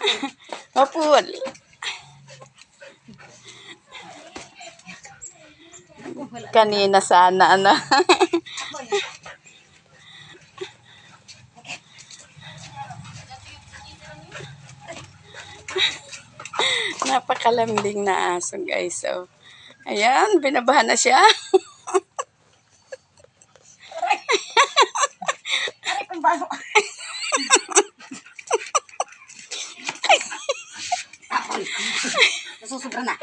Mapul. Kanina sana, ano. Napakalambing na aso, guys. So, ayan, binabahan na siya. Ay, kung bago. Apoy. Nasusubra na.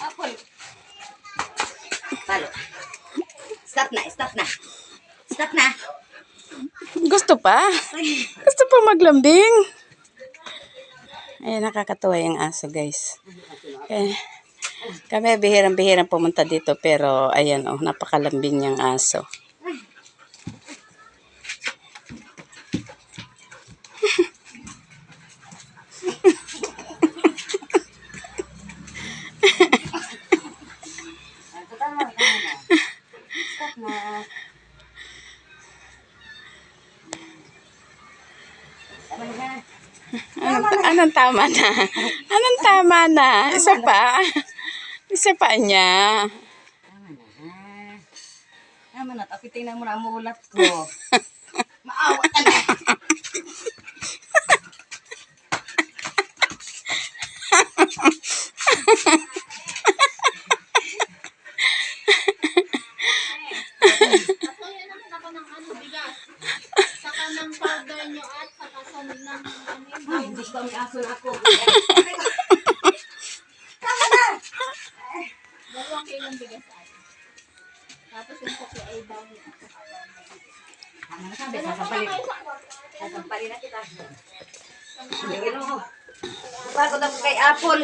Apoy. Palo. Stop na, stop na. Stop na. Gusto pa? Gusto pa maglambing? Ayan, nakakatuwa yung aso, guys. Okay. Kami bihirang-bihirang pumunta dito, pero ayan, oh, napakalambing niyang aso. Anong, anong tama na? Anong tama na? Isa pa? Isa pa niya. Tama na. Tama na. Tapi tingnan mo na ang mulat ko. Maawa ka na. Sa Ay, hindi ko may aso na ako. Tapos yung kopi ay daw niya. Tama na sabi, sasampalin. Sasampalin na kita. Hindi ko. Pagod ako kay Apple.